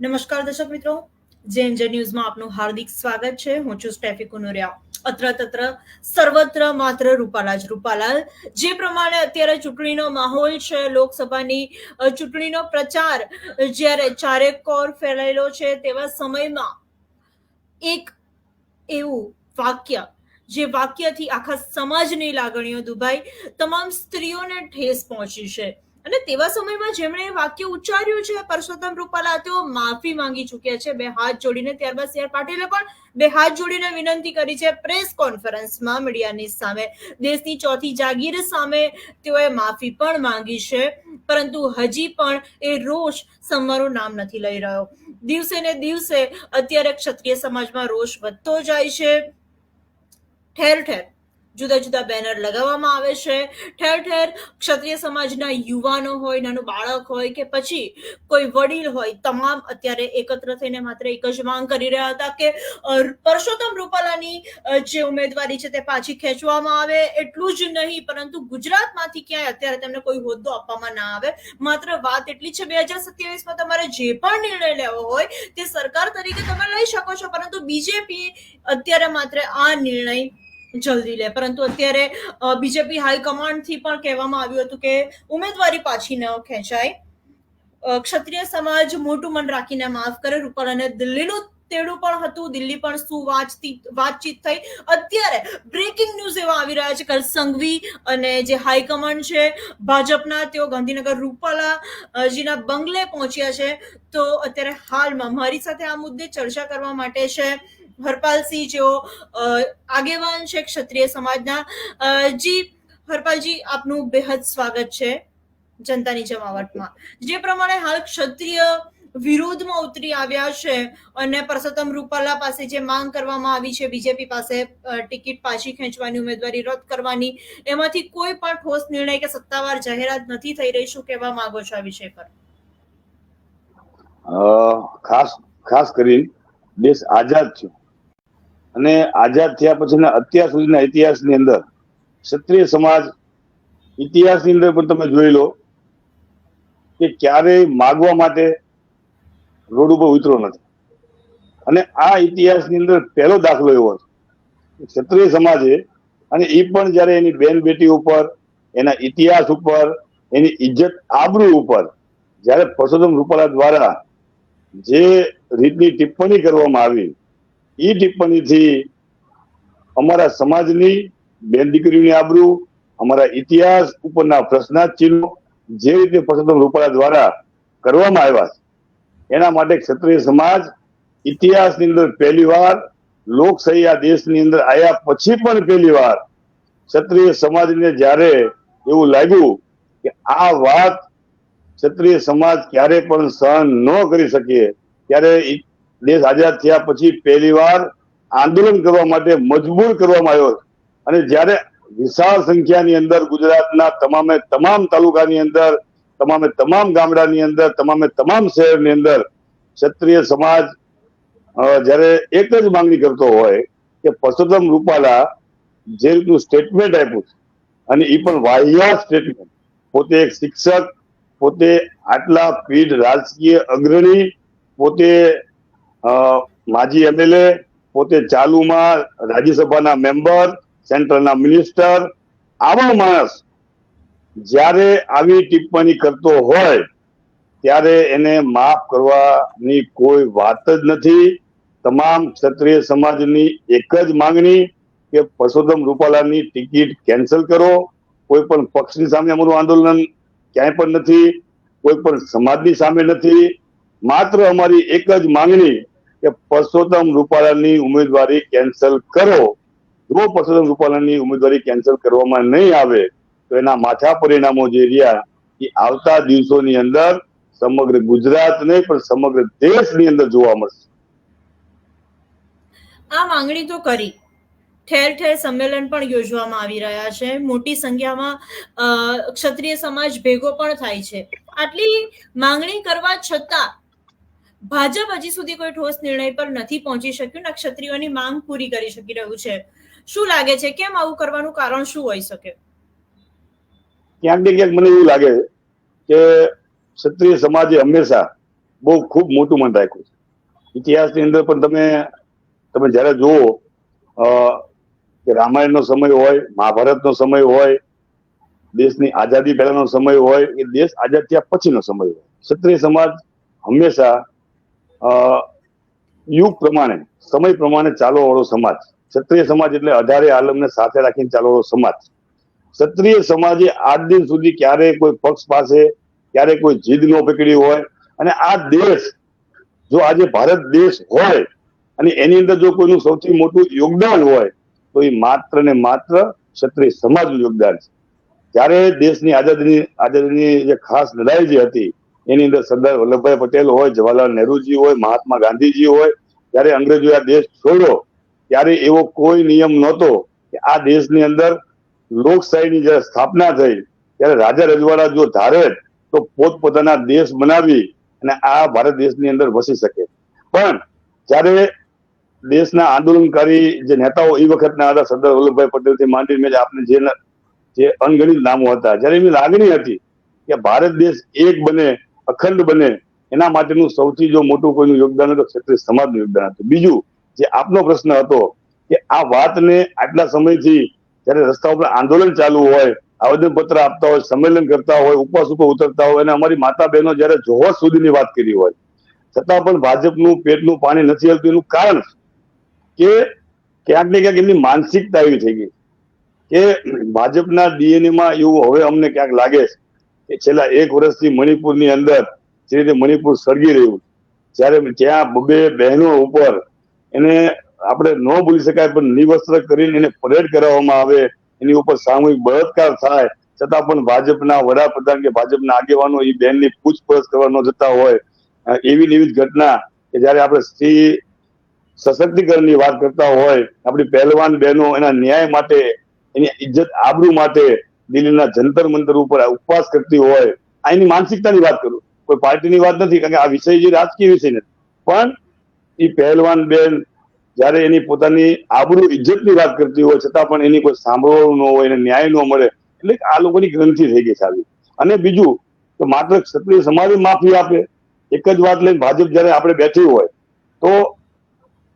નમસ્કાર દર્શક મિત્રો. જેન જે ન્યૂઝમાં આપનું હાર્દિક સ્વાગત છે. હું છું સ્ટેફી કુનુરિયા. અત્ર તત્ર સર્વત્ર માત્ર રૂપાલા જ રૂપાલા જે પ્રમાણે અત્યારે ચૂંટણીનો માહોલ છે, લોકસભાની ચૂંટણીનો પ્રચાર, જ્યારે ચારે કોર ફેલાયેલો છે, તેવા સમયમાં એક એવું વાક્ય, જે વાક્યથી આખા સમાજની લાગણીઓ દુભાઈ, તમામ સ્ત્રીઓને ઠેસ પહોંચી છે. અને તેવા સમયમાં જેમણે વાક્ય ઉચ્ચાર્યું છે, પરસોત્તમ રૂપાલા તેઓ માફી માંગી ચૂક્યા છે. બે હાથ જોડીને ત્યારબાદ સી આર પાટીલે પણ બે હાથ જોડીને વિનંતી કરી છે પ્રેસ કોન્ફરન્સમાં મીડિયાની સામે. દેશની ચોથી જાગીર સામે તેઓએ માફી પણ માંગી છે, પરંતુ હજી પણ એ રોષ સમવાનું નામ નથી લઈ રહ્યો. દિવસે ને દિવસે અત્યારે ક્ષત્રિય સમાજમાં રોષ વધતો જાય છે. ઠેર ઠેર જુદા જુદા બેનર લગાવવામાં આવે છે. ઠેર ઠેર ક્ષત્રિય સમાજના યુવાનો હોય, નાનું બાળક હોય કે પછી કોઈ વડીલ હોય, તમામ અત્યારે એકત્ર થઈને માત્ર એક જ માંગ કરી રહ્યા હતા કે પરસોત્તમ રૂપાલાની જે ઉમેદવારી છે તે પાછી ખેંચવામાં આવે. એટલું જ નહીં, પરંતુ ગુજરાતમાંથી ક્યાંય અત્યારે તેમને કોઈ હોદ્દો આપવામાં ના આવે. માત્ર વાત એટલી છે, બે હજાર સત્યાવીસમાં તમારે જે પણ નિર્ણય લેવો હોય, તે સરકાર તરીકે તમે લઈ શકો છો, પરંતુ બીજેપી અત્યારે માત્ર આ નિર્ણય જલ્દી લે. પરંતુ અત્યારે બીજેપી હાઈકમાન્ડથી પણ કહેવામાં આવ્યું હતું કે ઉમેદવારી પાછી ન ખેંચાય. ક્ષત્રિય સમાજ મોટું મન રાખીને માફ કરે. રૂપાલાને દિલ્હીનું તેડું પણ હતું. દિલ્હી પણ શું વાતચીત વાતચીત થઈ. અત્યારે બ્રેકિંગ ન્યૂઝ એવા આવી રહ્યા છે કે સંઘવી અને જે હાઈકમાન્ડ છે, ભાજપના, તેઓ ગાંધીનગર રૂપાલા જીના બંગલે પહોંચ્યા છે. તો અત્યારે હાલમાં મારી સાથે આ મુદ્દે ચર્ચા કરવા માટે છે હરપાલસિંહ જેઓ આગેવાન છે ક્ષત્રિય સમાજના. જી, હરપાલજી, આપનું બેહદ સ્વાગત છે જનતાની જમાવટમાં જે પ્રમાણે હાલ ક્ષત્રિય વિરોધમાં ઉતરી આવ્યા છે અને પરસોત્તમ રૂપાલા પાસે જે માંગ કરવામાં આવી છે, બીજેપી પાસે ટિકિટ પાછી ખેંચવાની ઉમેદવારી રદ કરવાની, એમાંથી કોઈ પણ ઠોસ નિર્ણય કે સત્તાવાર જાહેરાત નથી થઈ રહી, શું કહેવા માંગો છો આ વિષય પર? ખાસ ખાસ કરી દેશ આઝાદ થયો અને આઝાદ થયા પછીના અત્યાર સુધીના ઇતિહાસની અંદર ક્ષત્રિય સમાજ ઇતિહાસની અંદર પણ તમે જોઈ લો કે ક્યારેય માગવા માટે રોડ ઉપર ઉતરો નથી. અને આ ઇતિહાસની અંદર પહેલો દાખલો એવો હતો. ક્ષત્રિય સમાજે અને એ પણ જ્યારે એની બેન બેટી ઉપર, એના ઇતિહાસ ઉપર, એની ઇજ્જત આબરૂ ઉપર, જ્યારે પરસોત્તમ રૂપાલા દ્વારા જે રીતની ટિપ્પણી કરવામાં આવી એ ટિપ્પણીથી અમારા સમાજની બેન દીકરીઓની આબરૂ, અમારા ઇતિહાસ ઉપરના પ્રશ્નાર્થ ચિહ્નો જે રીતે પરસોત્તમ રૂપાલા દ્વારા કરવામાં આવ્યા છે, એના માટે ક્ષત્રિય સમાજ ઇતિહાસની અંદર પહેલી વાર લોકશાહી આ દેશની અંદર આવ્યા પછી પણ પહેલી વાર ક્ષત્રિય સમાજને જ્યારે એવું લાગ્યું કે આ વાત ક્ષત્રિય સમાજ ક્યારે પણ સહન ન કરી શકે ત્યારે દેશ આઝાદ થયા પછી પહેલી વાર આંદોલન કરવા માટે મજબૂર કરવામાં આવ્યો અને જ્યારે વિશાળ સંખ્યાની અંદર ગુજરાતના તમામે તમામ તાલુકાની અંદર, તમામે તમામ ગામડાની અંદર, તમામે તમામ શહેરની અંદર ક્ષત્રિય સમાજ જ્યારે એક જ માંગણી કરતો હોય કે પરસોત્તમ રૂપાલા જે રીતનું સ્ટેટમેન્ટ આપ્યું છે, અને એ પણ વાહિયાત સ્ટેટમેન્ટ પોતે એક શિક્ષક, પોતે આટલા પીઢ રાજકીય અગ્રણી, પોતે માજી એમએલએ પોતે ચાલુમાં રાજ્યસભાના મેમ્બર, સેન્ટ્રલના મિનિસ્ટર, આવો માણસ જ્યારે આવી ટિપ્પણી કરતો હોય ત્યારે એને માફ કરવાની કોઈ વાત જ નથી. તમામ ક્ષત્રિય સમાજની એક જ માંગણી કે પરસોત્તમ રૂપાલાની ટિકિટ કેન્સલ કરો. કોઈ પણ પક્ષની સામે અમારું આંદોલન ક્યાંય પણ નથી. કોઈ પણ સમાજની સામે નથી. માત્ર અમારી એક જ માંગણી કે પરસોત્તમ રૂપાલાની ઉમેદવારી કેન્સલ કરો. જો પરસોત્તમ રૂપાલાની ઉમેદવારી કેન્સલ કરવામાં નહીં આવે, તો એના માથા પરિણામો જે રહ્યા એ આવતા દિવસોની અંદર સમગ્ર ગુજરાત નહીં પણ સમગ્ર દેશની અંદર જોવા મળશે. આ માંગણી તો કરી. ઠેર ઠેર સંમેલન પણ યોજવામાં આવી રહ્યા છે. મોટી સંખ્યામાં ક્ષત્રિય સમાજ ભેગો પણ થાય છે. આટલી માંગણી કરવા છતાં ભાજપ હજી સુધી કોઈ ઠોસ નિર્ણય પર નથી પહોંચી શક્યું ને ક્ષત્રિયોની માંગ પૂરી કરી શકી રહ્યું છે. શું લાગે છે? કેમ આવું કરવાનું કારણ શું હોઈ શકે? ક્યાંક ને ક્યાંક મને એવું લાગે કે ક્ષત્રિય સમાજે હંમેશા બહુ ખૂબ મોટું મન રાખ્યું છે. ઇતિહાસની અંદર પણ તમે તમે જ્યારે જુઓ કે રામાયણનો સમય હોય, મહાભારતનો સમય હોય, દેશની આઝાદી પહેલાનો સમય હોય કે દેશ આઝાદ થયા પછીનો સમય હોય. ક્ષત્રિય સમાજ હંમેશા યુગ પ્રમાણે, સમય પ્રમાણે ચાલવા વાળો સમાજ. ક્ષત્રિય સમાજ એટલે અઢારે આલમને સાથે રાખીને ચાલવાનો સમાજ. ક્ષત્રિય સમાજે આજ દિન સુધી ક્યારેય કોઈ પક્ષ પાસે, ક્યારેય કોઈ જીદ ન પકડી હોય. અને આ દેશ, જો આજે ભારત દેશ હોય, અને એની અંદર જો કોઈનું સૌથી મોટું યોગદાન હોય, તો એ માત્ર ને માત્ર ક્ષત્રિય સમાજનું યોગદાન છે. ત્યારે દેશની આઝાદીની આઝાદીની જે ખાસ લડાઈ જે હતી એની અંદર સરદાર વલ્લભભાઈ પટેલ હોય, જવાહરલાલ નહેરુજી હોય, મહાત્મા ગાંધીજી હોય, ત્યારે અંગ્રેજોએ આ દેશ છોડ્યો. ત્યારે એવો કોઈ નિયમ નહોતો કે આ દેશની અંદર લોકશાહીની જ્યારે સ્થાપના થઈ, ત્યારે રાજા રજવાડા જો ધારે, તો પોતપોતાના દેશ બનાવી અને આ ભારત દેશની અંદર વસી શકે. પણ જ્યારે દેશના આંદોલનકારી જે નેતાઓ એ વખતના હતા, સરદાર વલ્લભભાઈ પટેલથી માંડી મેં આપણે જે જે અનગણિત નામો હતા, જ્યારે એમની લાગણી હતી કે ભારત દેશ એક બને અખંડ બને, એના માટેનું સૌથી જો મોટું કોઈનું યોગદાન હતું ક્ષત્રિય સમાજનું યોગદાન હતું. બીજું, જે આપનો પ્રશ્ન હતો કે આ વાતને આટલા સમયથી જ્યારે રસ્તા ઉપર આંદોલન ચાલુ હોય આવેદન પત્ર આપતા હોય, સંમેલન કરતા હોય, ઉપવાસ ઉપર ઉતરતા હોય, અને અમારી માતા બહેનો જ્યારે જોહર સુધીની વાત કરી હોય, છતાં પણ ભાજપનું પેટનું પાણી નથી હલતું. એનું કારણ કે ક્યાંક ને ક્યાંક એમની માનસિકતા એવી થઈ ગઈ કે ભાજપના ડીએનએમાં એવું હવે અમને ક્યાંક લાગે છે કે છેલ્લા એક વર્ષથી મણિપુરની અંદર જે રીતે મણિપુર સળગી રહ્યું, જ્યારે ત્યાં બબે બહેનો ઉપર એને આપણે ન ભૂલી શકાય, પણ નિવસ્ત્ર કરીને એને પરેડ કરાવવામાં આવે, એની ઉપર સામૂહિક બળાત્કાર થાય, છતાં પણ ભાજપના વડાપ્રધાન કે ભાજપના આગેવાનો એ બહેનની પૂછપરછ કરવા ન જતા હોય એવી એવી જ ઘટના કે જ્યારે આપણે સ્ત્રી સશક્તિકરણની વાત કરતા હોય, આપણી પહેલવાન બહેનો એના ન્યાય માટે, એની ઇજ્જત આબરૂ માટે દિલ્હીના જંતર મંતર ઉપર ઉપવાસ કરતી હોય, આ એની માનસિકતાની વાત કરું, કોઈ પાર્ટીની વાત નથી, કારણ કે આ વિષય જે રાજકીય વિષય નથી. પણ એ પહેલવાન બેન જ્યારે એની પોતાની આબરૂ ઇજ્જતની વાત કરતી હોય, છતાં પણ એની કોઈ સાંભળવાનું ન હોય, એને ન્યાય ન મળે, એટલે આ લોકોની ગ્રંથિ થઈ ગઈ આવી. અને બીજું કે માત્ર ક્ષત્રિય સમાજે માફી આપે, એક જ વાત લઈને ભાજપ જ્યારે આપણે બેઠી હોય, તો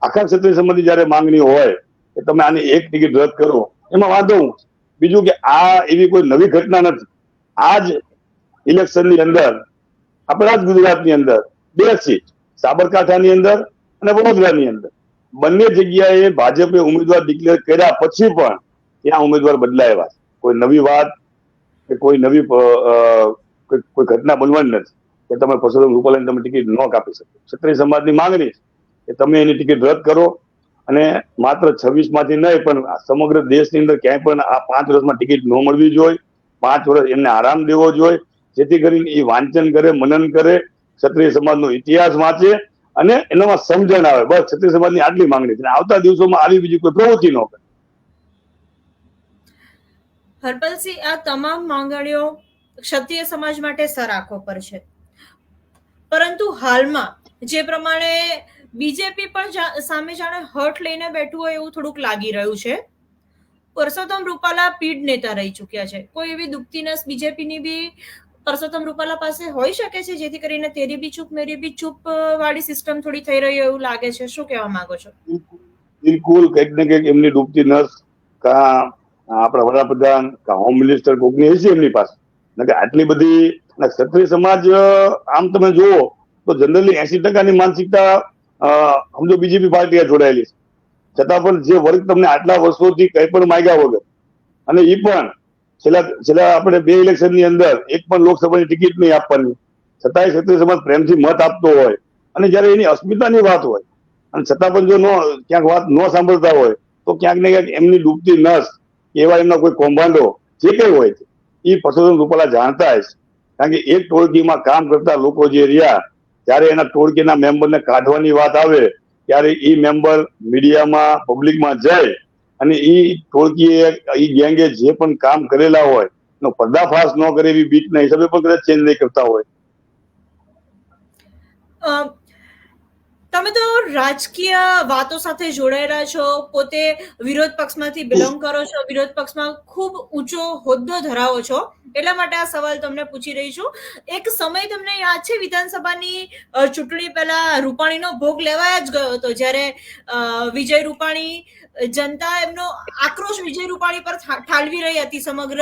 આખા ક્ષત્રિય સમાજની જ્યારે માંગણી હોય, કે તમે આની એક ટિકિટ રદ કરો, એમાં વાંધો હું બીજું કે આ એવી કોઈ નવી ઘટના નથી. આ જ ઇલેક્શનની અંદર, આપણા જ ગુજરાતની અંદર, બે સીટ, સાબરકાંઠાની અંદર અને વડોદરાની અંદર. બંને જગ્યાએ ભાજપે ઉમેદવાર ડિક્લેર કર્યા પછી પણ ત્યાં ઉમેદવાર બદલાયા છે. કોઈ નવી વાત કે કોઈ નવી કોઈ ઘટના બનવાની નથી. કે તમે પરસોત્તમ રૂપાલાની તમે ટિકિટ ન કાપી શકો. ક્ષત્રિય સમાજની માંગણી છે કે તમે એની ટિકિટ રદ કરો. અને માત્ર છવ્વીસમાંથી નહીં, પણ સમગ્ર દેશની અંદર ક્યાંય પણ આ પાંચ વર્ષમાં ટિકિટ ન મળવી જોઈએ. પાંચ વર્ષ એમને આરામ દેવો જોઈએ, જેથી કરીને એ વાંચન કરે, મનન કરે, ક્ષત્રિય સમાજનો ઇતિહાસ વાંચે અને એનામાં સમજણ આવે. બસ, ક્ષત્રિય સમાજની આટલી માંગણી છે. આવતા દિવસોમાં આવી બીજી કોઈ પ્રવૃત્તિ ન કરે હરપલસિંહ, આ તમામ માંગણીઓ ક્ષત્રિય સમાજ માટે સરાખો પર છે. પરંતુ હાલમાં જે પ્રમાણે બીજેપી પણ સામે જાણે હર્ટ લઈને બેઠું હોય એવું થોડુંક લાગી રહ્યું છે. પરસોત્તમ રૂપાલા પીડ નેતા રહી ચૂક્યા છે. કોઈ એવી દુખતી નસ બીજેપીની બી પરસોત્તમ રૂપાલા પાસે હોઈ શકે છે, જેથી કરીને તેરી બી ચૂપ, મેરી બી ચૂપ વાળી સિસ્ટમ થોડી થઈ રહી એવું લાગે છે? શું કહેવા માંગો છો? બિલકુલ, કંઈક ને કંઈક એમની ડૂબતી નસ કા આપણા વડાપ્રધાન, કા હોમ મિનિસ્ટર કોકની હશે એમની પાસે? કે આટલી બધી ક્ષત્રિય સમાજ આમ તમે જુઓ તો જનરલી એસી ટકાની માનસિકતા અ, સમજો બીજેપી પાર્ટી જોડાયેલી છે. છતાં પણ જે વર્ગ તમને આટલા વર્ષોથી કંઈ પણ માગ્યા વગર અને એ પણ છેલ્લા છેલ્લા આપણે બે ઇલેક્શનની અંદર એક પણ લોકસભાની ટિકિટ નહીં આપવાની. છતાંય ક્ષત્રિય સમાજ પ્રેમથી મત આપતો હોય અને જ્યારે એની અસ્મિતાની વાત હોય અને છતાં પણ જો નો ક્યાંક વાત ન સાંભળતા હોય તો ક્યાંક ને ક્યાંક એમની ડૂબતી નસ એવા એમના કોઈ કૌભાંડો જે કઈ હોય એ પરસોત્તમ રૂપાલા જાણતા હશે કારણ કે એક ટોળકીમાં કામ કરતા લોકો જે રહ્યા ત્યારે એના ટોળકીના મેમ્બરને કાઢવાની વાત આવે, ત્યારે એ મેમ્બર મીડિયામાં, પબ્લિકમાં જાય અને એ ટોળકીએ એ ગેંગે જે પણ કામ કરેલા હોય, એનો પર્દાફાશ ન કરે એવી બીટના હિસાબે પણ કદાચ ચેન્જ નહીં કરતા હોય. તમે તો રાજકીય વાતો સાથે જોડાયેલા છો, પોતે વિરોધ પક્ષમાંથી બિલોંગ કરો છો, વિરોધ પક્ષમાં ખૂબ ઊંચો હોદ્દો ધરાવો છો, એટલા માટે આ સવાલ તમને પૂછી રહી છું. એક સમય તમને યાદ છે, વિધાનસભાની ચૂંટણી પહેલા રૂપાણીનો ભોગ લેવાયા જ ગયો હતો, જ્યારે વિજય રૂપાણી, જનતા એમનો આક્રોશ વિજય રૂપાણી પર ઠાલવી રહી હતી સમગ્ર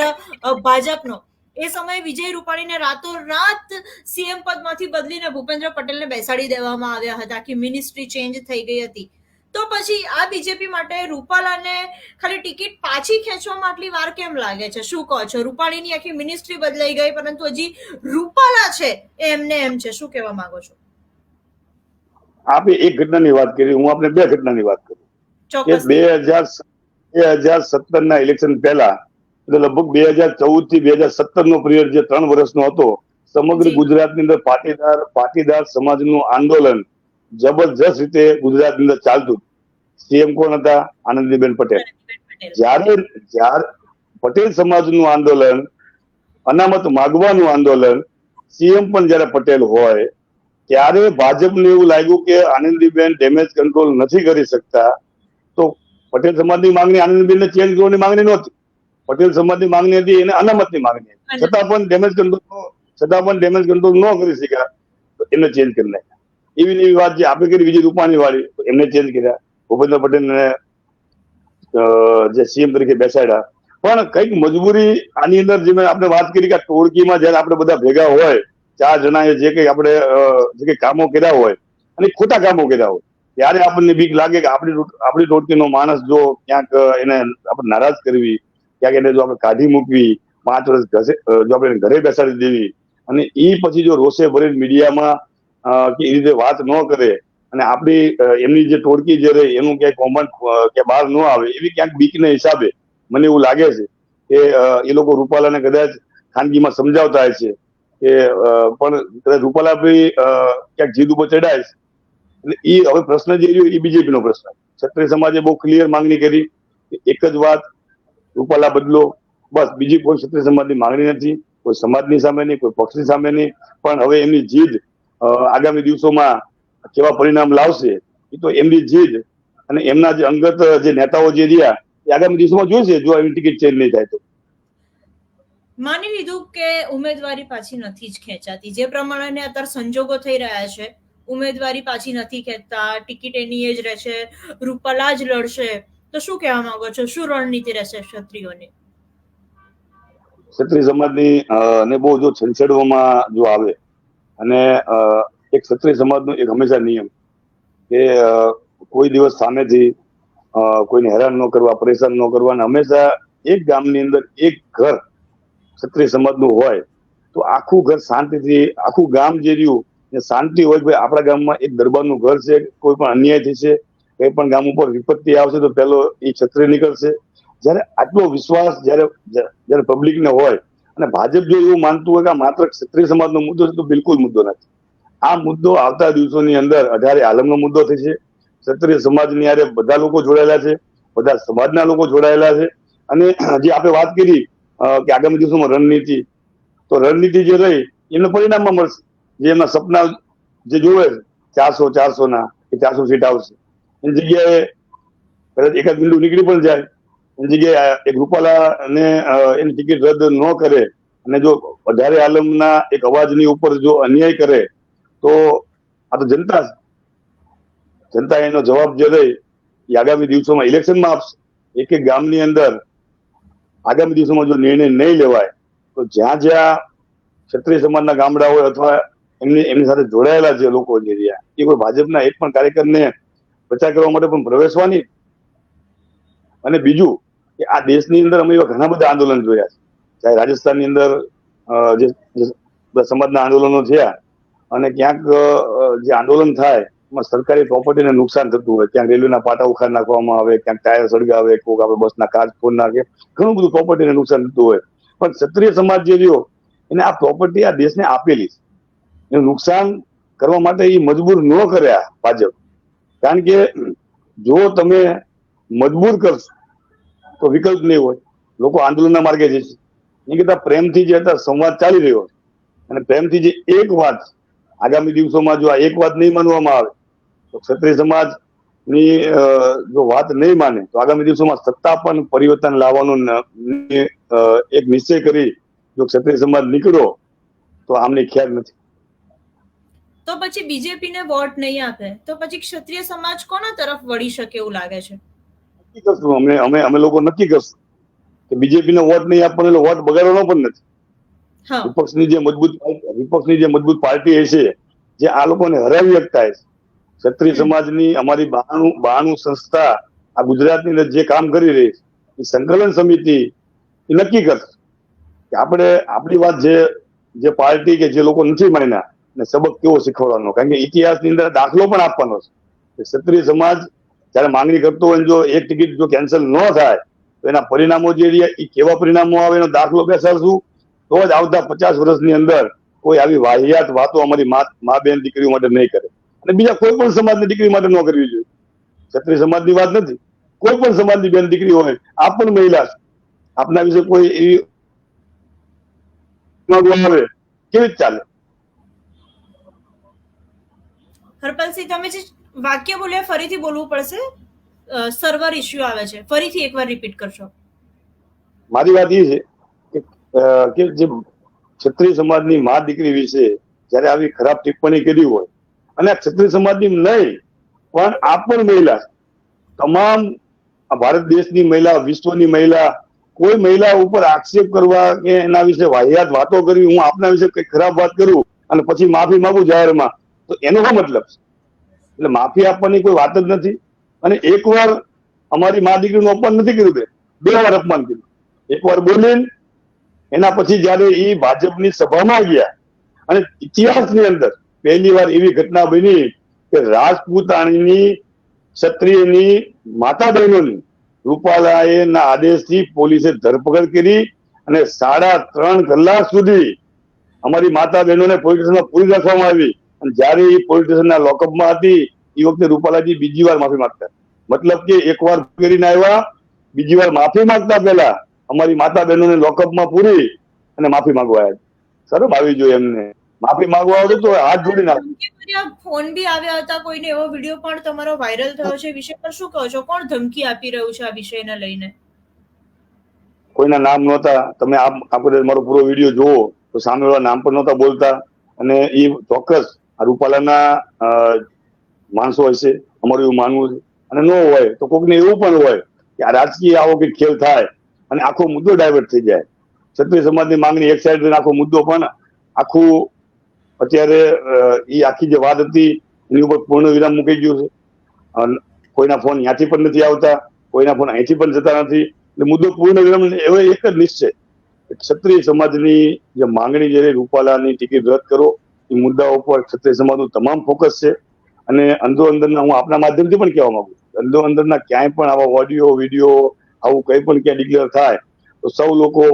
ભાજપનો. એ સમયે વિજય રૂપાણીને રાતોરાત સીએમ પદમાંથી બદલીને ભૂપેન્દ્ર પટેલને બેસાડી દેવામાં આવ્યા હતા કે મિનિસ્ટ્રી ચેન્જ થઈ ગઈ હતી. તો પછી આ બીજેપી માટે રૂપાલાને ખાલી ટિકિટ પાછી ખેંચવામાં આટલી વાર કેમ લાગે છે? શું કહો છો? રૂપાણીની આખી મિનિસ્ટ્રી બદલાઈ ગઈ પરંતુ હજી રૂપાલા છે એમને એમ છે. શું કહેવા માંગો છો? આપે એક ઘટનાની વાત કરી હું આપણે બે ઘટનાની વાત કરું. કે બે હજાર બે હજાર સત્તર ના ઇલેક્શન પહેલા એટલે લગભગ બે હજાર ચૌદથી બે હજાર સત્તર નો પિરિયડ જે ત્રણ વર્ષનો હતો સમગ્ર. ગુજરાતની અંદર પાટીદાર પાટીદાર સમાજનું આંદોલન જબરજસ્ત રીતે ગુજરાતની અંદર ચાલતું. સીએમ કોણ હતા? આનંદીબેન પટેલ. પટેલ. જ્યારે જ્યારે પટેલ સમાજનું આંદોલન અનામત માગવાનું આંદોલન સીએમ પણ જ્યારે પટેલ હોય ત્યારે ભાજપને એવું લાગ્યું કે આનંદીબેન ડેમેજ કંટ્રોલ નથી કરી શકતા. તો પટેલ સમાજની માંગણી આનંદીબેનને ચેન્જ કરવાની માંગણી નહોતી. પટેલ સમાજની માંગણી હતી એને અનામતની માંગણી હતી. છતાં પણ ડેમેજ કંટ્રોલ છતાં પણ ડેમેજ કંટ્રોલ ન કરી શક્યા એમને ચેન્જ કરી નાખ્યા. એવી એવી વાત જે આપણે કરી વિજય રૂપાણી વાળી એમને ચેન્જ કર્યા. ભૂપેન્દ્ર પટેલને જે સીએમ તરીકે બેસાડ્યા. પણ કંઈક મજબૂરી આની અંદર જે મેં આપણે વાત કરી કે ટોળકીમાં જયારે આપણે બધા ભેગા હોય ચાર જણાએ જે કઈ આપણે જે કઈ કામો કર્યા હોય અને ખોટા કામો કર્યા હોય ત્યારે આપણને બીક લાગે કે આપણી આપણી ટોળકીનો માણસ જો ક્યાંક એને આપણે નારાજ કરવી ક્યાંક એને જો આપણે કાઢી મૂકવી, પાંચ વર્ષ ઘસે જો આપણે ઘરે બેસાડી દેવી અને એ પછી જો રોષે ભરી મીડિયામાં કે એ રીતે વાત ન કરે, અને આપણી એમની જે ટોળકી જે રહે, એનું ક્યાંક કોમન કે બહાર ન આવે, એવી ક્યાંક બીકને હિસાબે મને એવું લાગે છે કે એ લોકો રૂપાલાને કદાચ ખાનગીમાં સમજાવતા છે કે પણ કદાચ રૂપાલા ભાઈ ક્યાંક જીદ ઉપર ચડાય છે. એટલે એ હવે પ્રશ્ન જે રહ્યો એ બીજેપીનો પ્રશ્ન ક્ષત્રિય સમાજે બહુ ક્લિયર માંગણી કરી એક જ વાત રૂપાલા બદલો. બસ, બીજી કોઈ ક્ષત્રિય સમાજની માંગણી નથી, કોઈ સમાજની સામે નહીં, કોઈ પક્ષની સામે નહીં. પણ હવે એમની જીદ આગામી દિવસોમાં કેવા પરિણામ લાવશે, એ તો એમની જીદ. અને એમના જે અંગત જે નેતાઓ જે રહ્યા, એ આગામી દિવસોમાં જોઈશે જો એમની ટિકિટ ચેન્જ નહીં થાય તો. માની લીધું કે ઉમેદવારી પાછી નથી જ ખેંચાતી. જે પ્રમાણે અત્યારે સંજોગો થઈ રહ્યા છે, ઉમેદવારી પાછી નથી ખેંચતા. ટિકિટ એની એ જ રહેશે, રૂપાલા જ લડશે. તો શું કહેવા માંગો છો? શું રણનીતિ રહેશે ક્ષત્રિયોની? ક્ષત્રિય સમાજની ને બહુ જો છંછેડવામાં જો આવે, અને એક ક્ષત્રિય સમાજનો એક હંમેશા નિયમ કે કોઈ દિવસ સામેથી કોઈને હેરાન ન કરવા, પરેશાન ન કરવા, અને હંમેશા એક ગામની અંદર એક ઘર ક્ષત્રિય સમાજનું હોય, તો આખું ઘર શાંતિથી, આખું ગામ જે રહ્યું એ શાંતિ હોય ભાઈ આપણા ગામમાં એક દરબારનું ઘર છે, કોઈ પણ અન્યાય થશે કઈ પણ ગામ ઉપર વિપત્તિ આવશે તો પેલો એ ક્ષત્રિય નીકળશે. જ્યારે આટલો વિશ્વાસ જ્યારે જ્યારે પબ્લિકને હોય અને ભાજપ જો એવું માનતું હોય કે આ માત્ર ક્ષત્રિય સમાજનો મુદ્દો છે તો બિલકુલ મુદ્દો નથી. આ મુદ્દો આવતા દિવસોની અંદર અઢારે આલમનો મુદ્દો થશે. ક્ષત્રિય સમાજની આરે બધા લોકો જોડાયેલા છે, બધા સમાજના લોકો જોડાયેલા છે. અને જે આપણે વાત કરી કે આગામી દિવસોમાં રણનીતિ, તો રણનીતિ જે રહી એમને પરિણામમાં મળશે. જે એમના સપના જે જોવે ચારસો ચારસો ના એ ચારસો સીટ આવશે. એની જગ્યાએ કદાચ એકાદ બિંદુ નીકળી પણ જાય. એની જગ્યાએ એક રૂપાલા ને એની ટિકિટ રદ ન કરે અને જો વધારે આલમના એક અવાજની ઉપર જો અન્યાય કરે, તો આ તો જનતા જનતા એનો જવાબ જે રહી એ આગામી દિવસોમાં ઇલેક્શનમાં આપશે. એક એક ગામની અંદર આગામી દિવસોમાં જો નિર્ણય નહીં લેવાય, તો જ્યાં જ્યાં ક્ષત્રિય સમાજના ગામડા હોય અથવા એમની એમની સાથે જોડાયેલા જે લોકો જે રહ્યા, એ કોઈ ભાજપના એક પણ કાર્યકરને પ્રચાર કરવા માટે પણ પ્રવેશવાની. અને બીજું કે આ દેશની અંદર અમે એવા ઘણા બધા આંદોલન જોયા છે. ચાહે રાજસ્થાનની અંદર જે સમાજના આંદોલનો થયા અને ક્યાંક જે આંદોલન થાય, એમાં સરકારી પ્રોપર્ટીને નુકસાન થતું હોય. ક્યાંક રેલવેના પાટા ઉખાડ નાખવામાં આવે, ક્યાંક ટાયર સળગાવે કોઈક આપણે બસના કાચ ફોડ નાખે. ઘણું બધું પ્રોપર્ટીને નુકસાન થતું હોય. પણ ક્ષત્રિય સમાજ જે રહ્યો, એને આ પ્રોપર્ટી આ દેશને આપેલી છે. એનું નુકસાન કરવા માટે એ મજબૂર ન કર્યા ભાજપ. કારણ કે જો તમે મજબૂર કરશો, તો વિકલ્પ નહીં હોય. લોકો આંદોલનના માર્ગે જશે એ કરતા પ્રેમથી જે હતા, સંવાદ ચાલી રહ્યો છે. અને પ્રેમથી જે એક વાત આગામી દિવસોમાં જો આ એક વાત નહીં માનવામાં આવે, તો ક્ષત્રિય સમાજની ની જો વાત નહીં માને, તો આગામી દિવસોમાં સત્તા પણ પરિવર્તન લાવવાનો એક નિશ્ચય કરી જો ક્ષત્રિય સમાજ નીકળ્યો, તો આમની ખ્યાલ નથી. તો પછી બીજેપી ને વોટ નહીં આપે. તો પછી ક્ષત્રિય સમાજ કોના તરફ વળી શકે એવું લાગે છે? નક્કી કરશું. અમે અમે અમે લોકો નક્કી કરશું કે બીજેપી ને વોટ નહીં આપવાનો એટલે વોટ બગાડવાનો પણ નથી. વિપક્ષની જે મજબૂત વિપક્ષની જે મજબૂત પાર્ટી હશે જે આ લોકોને હરાવી શકતા હશે ક્ષત્રિય સમાજની અમારી બાણું બાણું સંસ્થા આ ગુજરાતની અંદર જે કામ કરી રહી છે એ સંકલન સમિતિ એ નક્કી કરશે. કે આપણે આપણી વાત જે જે પાર્ટી કે જે લોકો નથી માન્યા ને સબક કેવો શીખવાડવાનો? કારણ કે ઇતિહાસની અંદર દાખલો પણ આપવાનો છે. ક્ષત્રિય સમાજ જયારે માંગણી કરતો હોય જો એક ટિકિટ જો કેન્સલ ન થાય, તો એના પરિણામો જે રહ્યા એ કેવા પરિણામો આવે એનો દાખલો બેસાડશું? તો જ આવતા પચાસ વર્ષની અંદર કોઈ આવી વાહિયાત વાતો અમારી મા બેન દીકરીઓ માટે નહીં કરે. અને બીજા કોઈ પણ સમાજની દીકરી માટે ન કરવી જોઈએ. ક્ષત્રિય સમાજની વાત નથી. કોઈ પણ સમાજની બેન દીકરી હોય, આપ પણ મહિલા છે. આપના વિશે કોઈ એવી આવે, કેવી ચાલે? હરપાલસિંહ, તમે જે વાક્ય બોલ્યા ફરીથી બોલવું પડશે. સર્વર ઇશ્યુ આવે છે. ફરીથી એકવાર રિપીટ કરશો. મારી વાત એ છે કે જે ક્ષત્રિય સમાજની મા દીકરી વિશે જ્યારે આવી ખરાબ ટિપ્પણી કરી હોય, અને ક્ષત્રિય સમાજની નહીં, પણ આ પણ મહિલા તમામ ભારત દેશની મહિલા, વિશ્વની મહિલા, કોઈ મહિલા ઉપર આક્ષેપ કરવા કે એના વિશે વાહિયાત વાતો કરવી, હું આપના વિશે કઈ ખરાબ વાત કરું, અને પછી માફી માંગુ જાહેરમાં તો એનો શું મતલબ એટલે માફી આપવાની કોઈ વાત જ નથી. અને એકવાર અમારી મા દીકરીનું અપમાન નથી કર્યું તે બે વાર અપમાન કર્યું. એકવાર બોલીને, એના પછી જયારે એ ભાજપની સભામાં ગયા, અને ઇતિહાસની અંદર પહેલી વાર એવી ઘટના બની કે રાજપૂતાણીની, ક્ષત્રિયની માતા બહેનોની રૂપાલાએ ના આદેશથી પોલીસે ધરપકડ કરી અને સાડા ત્રણ કલાક સુધી અમારી માતા બહેનોને પોલીસ સ્ટેશનમાં પૂરી રાખવામાં આવી. અને જયારે એ પોલીસ સ્ટેશનના લોકઅપમાં હતી એ વખતે રૂપાલાજી બીજી વાર માફી માંગતા. મતલબ કે એક વાર કરીને આવ્યા બીજી વાર માફી માંગતા પહેલા અમારી માતા બહેનોને લોકઅપમાં પૂરી અને માફી માંગવા આવ્યા. આવી જોઈએ એમને. માફી માંગવા આવતું તો હાથ જોડી નાખ. ફોન બી આવ્યા હતા કોઈને એવો વીડિયો પણ તમારો વાયરલ થયો છે. વિષય પર શું કહો છો? કોણ ધમકી આપી રહ્યું છે આ વિષયને લઈને? કોઈના નામ નહોતા. તમે આપ આપણે મારો પૂરો વીડિયો જુઓ. તો સામેવાળા નામ પણ નહોતા બોલતા. અને એ ચોક્કસ આ રૂપાલાના માણસો હશે અમારું એવું માનવું છે. અને ન હોય, તો કોકને એવું પણ હોય કે આ રાજકીય આવો કંઈક ખેલ થાય અને આખો મુદ્દો ડાયવર્ટ થઈ જાય. ક્ષત્રિય સમાજની માંગણી એક સાઈડ આખો મુદ્દો પણ આખું અત્યારે એ આખી જે વાત હતી, એની ઉપર પૂર્ણ વિરામ મૂકી ગયું છે. કોઈના ફોન ત્યાંથી પણ નથી આવતા, કોઈના ફોન અહીંથી પણ જતા નથી. એટલે મુદ્દો પૂર્ણ વિરામ એવો એક જ નિશ્ચય ક્ષત્રિય સમાજની જે માંગણી જે રૂપાલાની ટિકિટ રદ કરો. એ મુદ્દા ઉપર ક્ષત્રિય સમાજનું તમામ ફોકસ છે. અને અંદરો અંદરના, હું આપના માધ્યમથી પણ કહેવા માંગુ છું અંદરો અંદરના ક્યાંય પણ આવા ઓડિયો વીડિયો આવું કંઈ પણ ક્યાં ડિક્લેર થાય, તો સૌ લોકો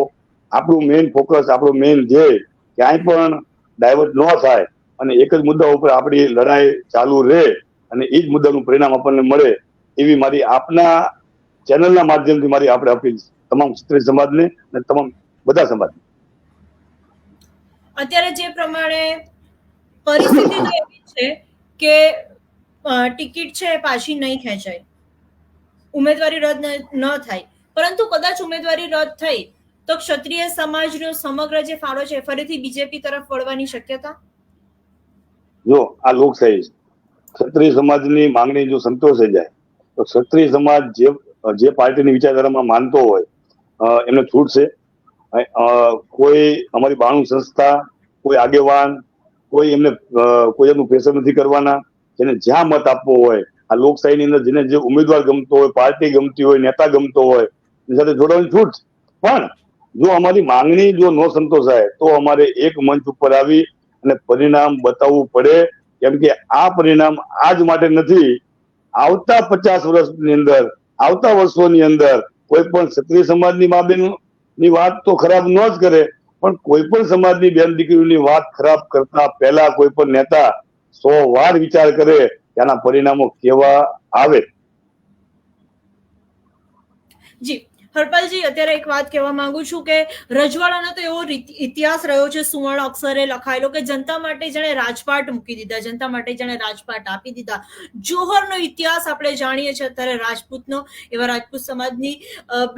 આપણું મેઇન ફોકસ આપણું મેઇન ધ્યેય ક્યાંય પણ ડાયવર્ટ ન થાય. અને એક જ મુદ્દા ઉપર આપણી લડાઈ ચાલુ રહે અને એ જ મુદ્દાનું પરિણામ આપણને મળે એવી મારી આપના ચેનલના માધ્યમથી મારી આપણે અપીલ તમામ ક્ષત્રિય સમાજને અને તમામ બધા સમાજને. અત્યારે જે પ્રમાણે પરિસ્થિતિ એવી છે કે ટિકિટ છે પાછી નહીં ખેંચાય. ઉમેદવારી રદ ન- થાય. પરંતુ કદાચ ઉમેદવારી રદ થઈ તો ક્ષત્રિય સમાજનો સમગ્ર જે ફાળો છે ફરીથી બીજેપી તરફ વળવાની શક્યતા? જો, આ લોકશાહી છે. ક્ષત્રિય સમાજની માંગણી જો સંતોષાઈ જાય, તો ક્ષત્રિય સમાજ જે જે પાર્ટીની વિચારધારામાં માનતો હોય એમને છૂટ કોઈ અમારી બાણું સંસ્થા, કોઈ આગેવાન કોઈ એમને કોઈ એમનું પ્રેશર નથી કરવાના. જેને જ્યાં મત આપવો હોય, આ લોકશાહીની અંદર જેને જે ઉમેદવાર ગમતો હોય, પાર્ટી ગમતી હોય, નેતા ગમતો હોય, એની સાથે જોડાવાની છૂટ પણ જો અમારી માંગણી જો ન સંતોષાય, તો અમારે એક મંચ ઉપર આવી અને પરિણામ બતાવવું પડે. કેમ કે આ પરિણામ આજ માટે નથી. આવતા પચાસ વર્ષની અંદર, આવતા વર્ષોની અંદર કોઈ પણ ક્ષત્રિય સમાજની મા ની વાત તો ખરાબ ન જ કરે પણ કોઈ પણ સમાજની બેન દીકરીઓની વાત ખરાબ કરતા પહેલા કોઈ પણ નેતા સો વાર વિચાર કરે તેના પરિણામો કેવા આવે? જી. હરપાલજી, અત્યારે એક વાત કહેવા માંગુ છું કે રજવાડાનો તો એવો ઇતિહાસ રહ્યો છે, સુવર્ણ અક્ષરે લખાયેલો કે જનતા માટે જેણે રાજપાટ મૂકી દીધા, જનતા માટે જેણે રાજપાટ આપી દીધા. જોહરનો ઇતિહાસ આપણે જાણીએ છીએ અત્યારે રાજપૂતનો. એવા રાજપૂત સમાજની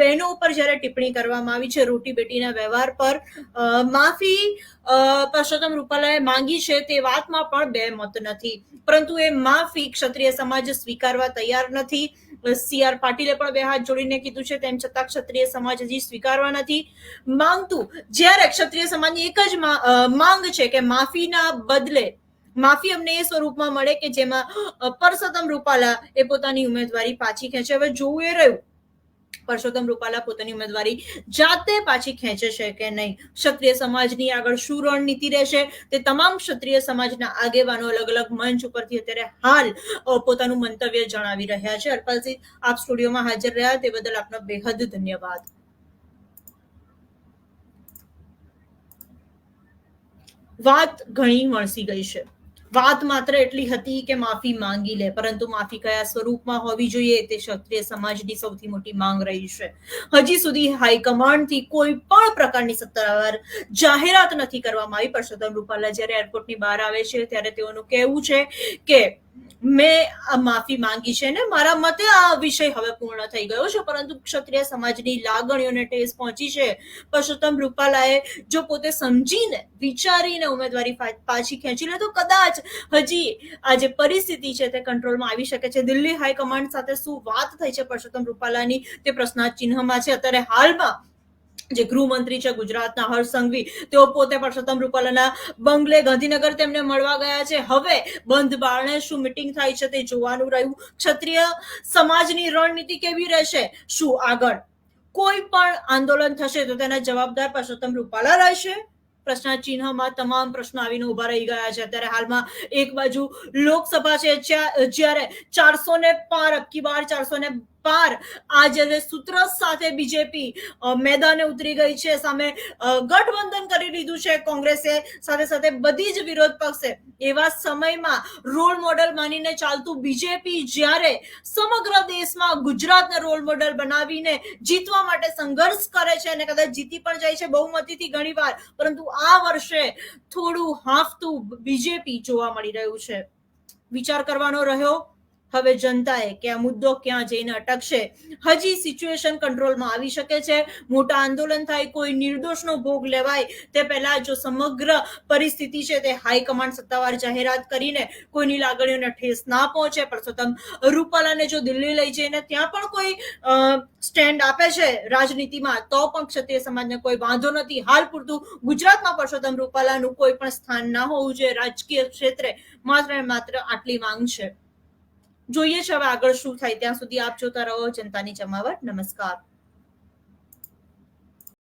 બહેનો ઉપર જ્યારે ટિપ્પણી કરવામાં આવી છે રોટી બેટીના વ્યવહાર પર માફી પરસોત્તમ રૂપાલાએ માંગી છે, તે વાતમાં પણ બે મત નથી. પરંતુ એ માફી ક્ષત્રિય સમાજ સ્વીકારવા તૈયાર નથી. સી આર પાટીલે પણ બે હાથ જોડીને કીધું છે, તેમ છતાં ક્ષત્રિય સમાજ હજી સ્વીકારવા નથી માંગતું. જ્યારે ક્ષત્રિય સમાજની એક જ માંગ છે કે માફીના બદલે માફી અમને એ સ્વરૂપમાં મળે કે જેમાં પરસોત્તમ રૂપાલા એ પોતાની ઉમેદવારી પાછી ખેંચે. હવે જોવું એ રહ્યું પરસોત્તમ રૂપાલા પોતાની ઉમેદવારી જાતે પાછી ખેંચે છે કે નહીં? ક્ષત્રિય સમાજની આગળ શું રણનીતિ રહેશે? તે તમામ ક્ષત્રિય સમાજના આગેવાનો અલગ અલગ મંચ ઉપરથી અત્યારે હાલ પોતાનું મંતવ્ય જણાવી રહ્યા છે. અર્પલસિંહ, આપ સ્ટુડિયોમાં હાજર રહ્યા તે બદલ આપનો બેહદ ધન્યવાદ. વાત ઘણી વણસી ગઈ છે. વાત માત્ર એટલી હતી કે માફી માંગી લે, પરંતુ માફી કયા સ્વરૂપમાં હોવી જોઈએ તે ક્ષત્રિય સમાજની સૌથી મોટી માંગ રહી છે. હજી સુધી હાઈકમાન્ડથી કોઈ પણ પ્રકારની સત્તાવાર જાહેરાત નથી કરવામાં આવી. પરસોત્તમ રૂપાલા જ્યારે એરપોર્ટની બહાર આવે છે, ત્યારે તેઓનું કહેવું છે કે મેં માફી માંગી છે ને, મારા મતે આ વિષય હવે પૂર્ણ થઈ ગયો છે, પરંતુ ક્ષત્રિય સમાજની લાગણીઓને ટેસ પહોંચી છે. પરસોત્તમ રૂપાલાએ જો પોતે સમજીને, વિચારીને ઉમેદવારી પાછી ખેંચી લે, તો કદાચ હજી આ જે પરિસ્થિતિ છે તે કંટ્રોલમાં આવી શકે છે. દિલ્હી હાઈકમાન્ડ સાથે શું વાત થઈ છે પરસોત્તમ રૂપાલાની તે પ્રશ્નાર્થ ચિહ્નમાં છે. અત્યારે હાલમાં જે ગૃહમંત્રી છે ગુજરાતના હર્ષ સંઘવી, તેઓ પોતે પરસોત્તમ રૂપાલાના બંગલે ગાંધીનગર તેમને મળવા ગયા છે. હવે બંધ બારણે શું મિટિંગ થાય છે તે જોવાનું રહ્યું. ક્ષત્રિય સમાજની રણનીતિ કેવી રહેશે? શું આગળ કોઈ પણ આંદોલન થશે તો તેના જવાબદાર પરસોત્તમ રૂપાલા રહેશે? પ્રશ્ન ચિહ્નમાં તમામ પ્રશ્નો આવીને ઊભા રહી ગયા છે. અત્યારે હાલમાં એક બાજુ લોકસભા છે જ્યાં- જ્યારે ચારસો ને પાર અબકી બાર, ચારસો ને પાર આ જે સૂત્ર સાથે બીજેપી મેદાને ઉતરી ગઈ છે. સામે ગઠબંધન કરી લીધું છે કોંગ્રેસે. સાથે સાથે બધી જ વિરોધ પક્ષે એવા સમયમાં રોલ મોડલ માનીને ચાલતું બીજેપી જ્યારે સમગ્ર દેશમાં ગુજરાતને રોલ મોડલ બનાવીને જીતવા માટે સંઘર્ષ કરે છે અને કદાચ જીતી પણ જાય છે બહુમતીથી ઘણીવાર પરંતુ આ વર્ષે થોડું હાંફતું બીજેપી જોવા મળી રહ્યું છે. વિચાર કરવાનો રહ્યો. હવે જનતાએ કે આ મુદ્દો ક્યાં જઈને અટકશે? હજી સિચ્યુએશન કંટ્રોલમાં આવી શકે છે. મોટા આંદોલન થાય, કોઈ નિર્દોષનો ભોગ લેવાય, તે પહેલા જો સમગ્ર પરિસ્થિતિ છે તે હાઈકમાન્ડ સત્તાવાર જાહેરાત કરીને કોઈની લાગણીઓને ઠેસ ના પહોંચે, પરસોત્તમ રૂપાલાને જો દિલ્હી લઈ જઈને ત્યાં પણ કોઈ સ્ટેન્ડ આપે છે રાજનીતિમાં, તો પણ ક્ષત્રિય સમાજને કોઈ વાંધો નથી. હાલ પૂરતું ગુજરાતમાં પરસોત્તમ રૂપાલાનું કોઈ પણ સ્થાન ના હોવું જોઈએ. રાજકીય ક્ષેત્રે માત્ર માત્ર આટલી માંગ છે. જોઈએ છે હવે આગળ શું થાય. ત્યાં સુધી આપ જોતા રહો જનતાની જમાવટ. નમસ્કાર.